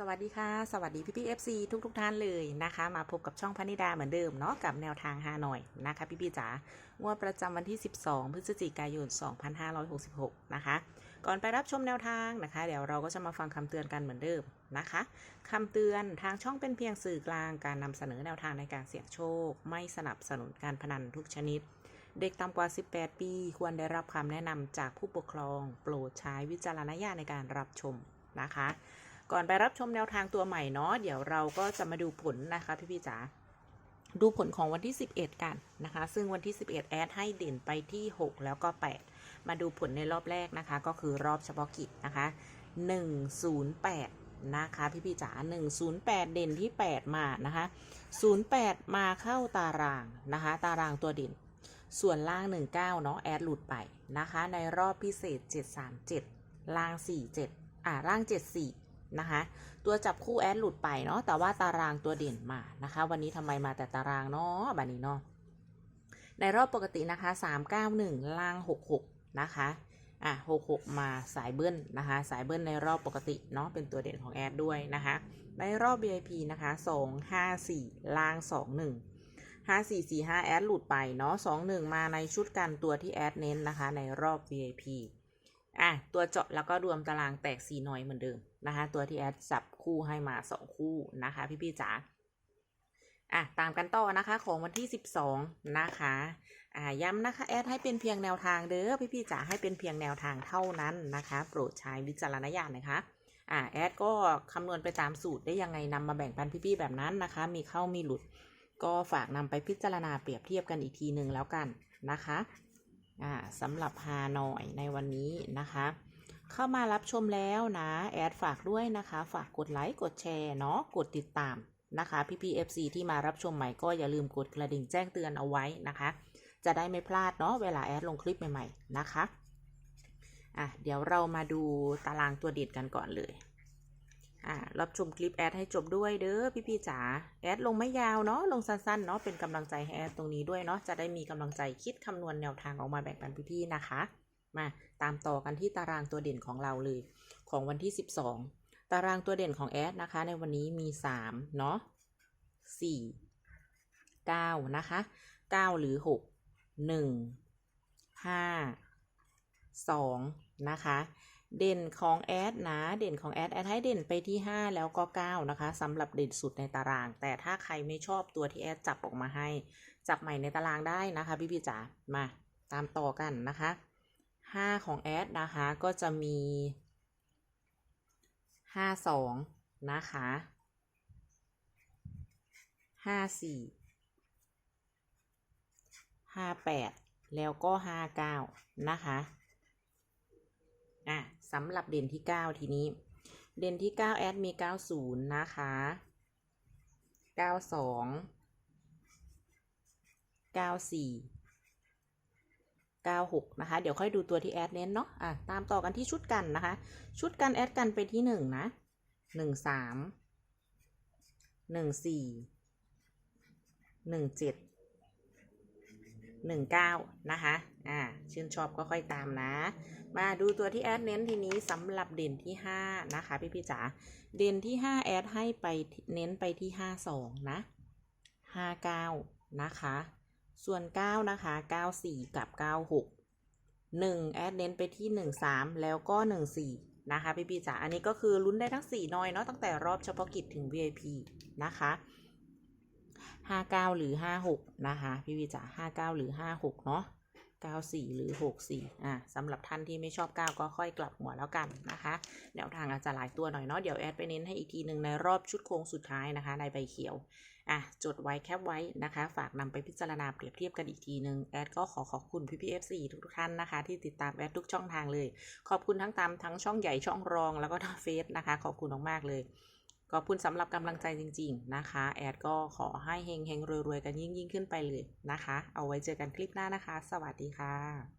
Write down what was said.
สวัสดีค่ะ สวัสดีพี่พี่เอฟซีทุกทุกท่านเลยนะคะ มาพบกับช่องพนิดาเหมือนเดิมเนาะกับแนวทางฮานอยนะคะ พี่พี่จ๋างวดประจำวันที่ 12 พฤศจิกายน 2566 นะคะ ก่อนไปรับชมแนวทางนะคะ เดี๋ยวเราก็จะมาฟังคำเตือนกันเหมือนเดิมนะคะคำเตือนทางช่องเป็นเพียงสื่อกลางการนำเสนอแนวทางในการเสี่ยงโชค ไม่สนับสนุนการพนันทุกชนิด เด็กต่ำกว่า 18 ปี ควรได้รับคำแนะนำจากผู้ปกครอง โปรดใช้วิจารณญาณในการรับชมนะคะ ก่อนไปรับชมแนวทางตัวใหม่เนาะเดี๋ยวเราก็จะมาดูผลนะคะพี่พี่จ๋าดูผลของวันที่ 11 กันนะคะ ซึ่งวันที่ 11 แอดให้เด่นไปที่ 6 แล้วก็ 8 มาดูผลในรอบแรกนะคะ ก็คือรอบเฉพาะกิจนะคะ 108 นะคะ พี่พี่จ๋า108 เด่นที่ 8 มานะคะ 08 มาเข้าตารางนะคะ ตารางตัวเด่น ส่วนล่าง 19 เนาะแอดหลุดไปนะคะ ในรอบพิเศษ 737 ล่าง 47 อ่าล่าง 74 นะคะ ตัวจับคู่แอดหลุดไปเนาะแต่ว่าตารางตัวเด่นมานะคะ วันนี้ทำไมมาแต่ตารางเนาะบันนี้เนาะในรอบปกตินะคะ391ล่าง 66 นะคะอะ66 มาสายเบิ้ลนะคะ สายเบิ้ลในรอบปกติเนาะเป็นตัวเด่นของแอดด้วยนะคะ ในรอบ VIP นะคะ 254 ล่าง 21ห้าสี่สี่ห้าแอดหลุดไปเนาะสองหนึ่งมาในชุดกันตัวที่แอดเน้นนะคะ ในรอบ VIP อะตัวเจาะแล้วก็รวมตารางแตกสีน้อยเหมือนเดิมนะคะ ตัวที่แอดจับคู่ให้มาสองคู่นะคะพี่พี่ๆจ๋าอะตามกันต่อนะคะของวันที่ 12 นะคะอ่าย้ำนะคะแอดให้เป็นเพียงแนวทางเด้อพี่พี่ๆจ๋าให้เป็นเพียงแนวทางเท่านั้นนะคะ โปรดใช้วิจารณญาณนะคะอ่าแอดก็คำนวณไปตามสูตรได้ยังไงนำมาแบ่งปันพี่ๆแบบนั้นนะคะ มีเข้ามีหลุด ก็ฝากนำไปพิจารณาเปรียบเทียบกันอีกทีหนึ่งแล้วกันนะคะ สำหรับฮานอยในวันนี้นะคะ เข้ามารับชมแล้วนะ แอดฝากด้วยนะคะ ฝากกดไลค์กดแชร์เนาะกดติดตามนะคะพี่พีเอฟซีที่มารับชมใหม่ก็อย่าลืมกดกระดิ่งแจ้งเตือนเอาไว้นะคะ จะได้ไม่พลาดเนาะเวลาแอดลงคลิปใหม่ ๆ นะคะอะเดี๋ยวเรามาดูตารางตัวเด็ดกันก่อนเลย อ่ารับชมคลิปแอดให้จบด้วยเด้อพี่พี่ๆจ๋าแอดลงไม่ยาวเนาะลงสั้นๆเนาะเป็นกำลังใจให้แอดตรงนี้ด้วยเนาะจะได้มีกำลังใจคิดคำนวณแนวทางออกมาแบ่งปันพี่ๆนะคะ มาตามต่อกันที่ตารางตัวเด่นของเราเลย ของวันที่ 12 ตารางตัวเด่นของแอดนะคะ ในวันนี้มี3เนาะ4 9 นะคะ 9 หรือ 6 1 5 2 นะคะ เด่นของแอดนะ เด่นของแอดแอดให้เด่นไปที่ 5 แล้วก็ 9 นะคะสำหรับเด่นสุดในตาราง แต่ถ้าใครไม่ชอบตัวที่แอดจับออกมาให้ จับใหม่ในตารางได้นะคะ พี่พี่จ๋ามาตามต่อกันนะคะ 5 ของแอดนะคะก็จะมี 52 นะคะ 54 58 แล้วก็ 59 นะคะ อะสำหรับเด่นที่ 9 ทีนี้ เด่นที่ 9 แอดมี 90 นะคะ 92 94 96 นะคะ เดี๋ยวค่อยดูตัวที่แอดเน้นเนาะอะตามต่อกันที่ชุดกันนะคะ ชุดกันแอดกันไปที่ 1 นะ 13 14 17 19 นะคะ อ่า ชื่นชอบก็ค่อยตามนะ มาดูตัวที่แอดเน้นทีนี้สำหรับเด่นที่ 5 นะคะ พี่พี่จ๋า เด่นที่ 5 แอดให้ไปเน้นไปที่ 52 นะ 59 นะคะ ส่วน 9 นะคะ 94 กับ 96 1 แอดเน้นไปที่ 13 แล้วก็ 14 นะคะ พี่พี่จ๋า อันนี้ก็คือลุ้นได้ทั้ง 4 น้อยเนาะตั้งแต่รอบเฉพาะกิจถึง VIP นะคะ 59หรือ56นะคะพี่พี่ๆจ๋า59หรือ56เนาะ94หรือ64อะสำหรับท่านที่ไม่ชอบ9ก็ค่อยกลับหัวแล้วกันนะคะแนวทางอาจจะหลายตัวหน่อยเนาะเดี๋ยวแอดไปเน้นให้อีกทีหนึ่งในรอบชุดโค้งสุดท้ายนะคะในใบเขียวอะจดไว้แคปไว้นะคะ ฝากนำไปพิจารณาเปรียบเทียบกันอีกทีหนึ่งแอดก็ขอขอบคุณพี่พีเอฟซีทุกท่านนะคะ ที่ติดตามแอดทุกช่องทางเลย ขอบคุณทั้งตามทั้งช่องใหญ่ช่องรองแล้วก็ทางเฟซนะคะ ขอบคุณมากๆเลย ขอบคุณสำหรับกำลังใจจริง ๆ นะคะ แอดก็ขอให้เฮงๆรวยๆ กันยิ่งๆขึ้นไปเลยนะคะ เอาไว้เจอกันคลิปหน้านะคะ สวัสดีค่ะ